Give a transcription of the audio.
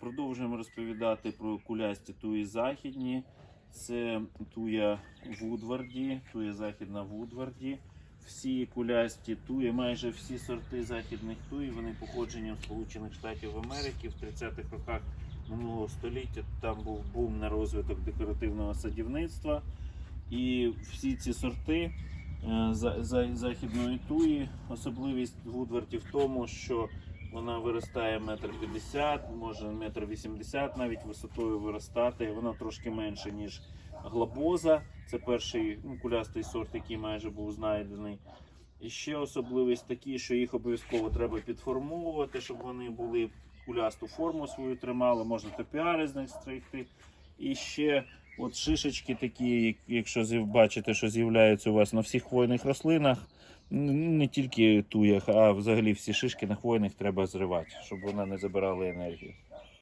Продовжуємо розповідати про кулясті туї західні. Це туя Вудварді, туя західна Вудварді. Всі кулясті туї, майже всі сорти західних туї, вони походжені з Сполучених Штатів Америки в 30-х роках минулого століття. Там був бум на розвиток декоративного садівництва. І всі ці сорти е, за- за- західної туї, особливість Вудварді в тому, що вона виростає метр п'ятдесят, може метр вісімдесят навіть висотою виростати. Вона трошки менше, ніж глобоза. Це перший ну, кулястий сорт, який майже був знайдений. І ще особливість такі, що їх обов'язково треба підформовувати, щоб вони були кулясту форму свою тримали, можна топіари з них стригти. І ще от шишечки такі, якщо бачите, що з'являються у вас на всіх хвойних рослинах, не тільки туях, а взагалі всі шишки на хвойних треба зривати, щоб вона не забирала енергію.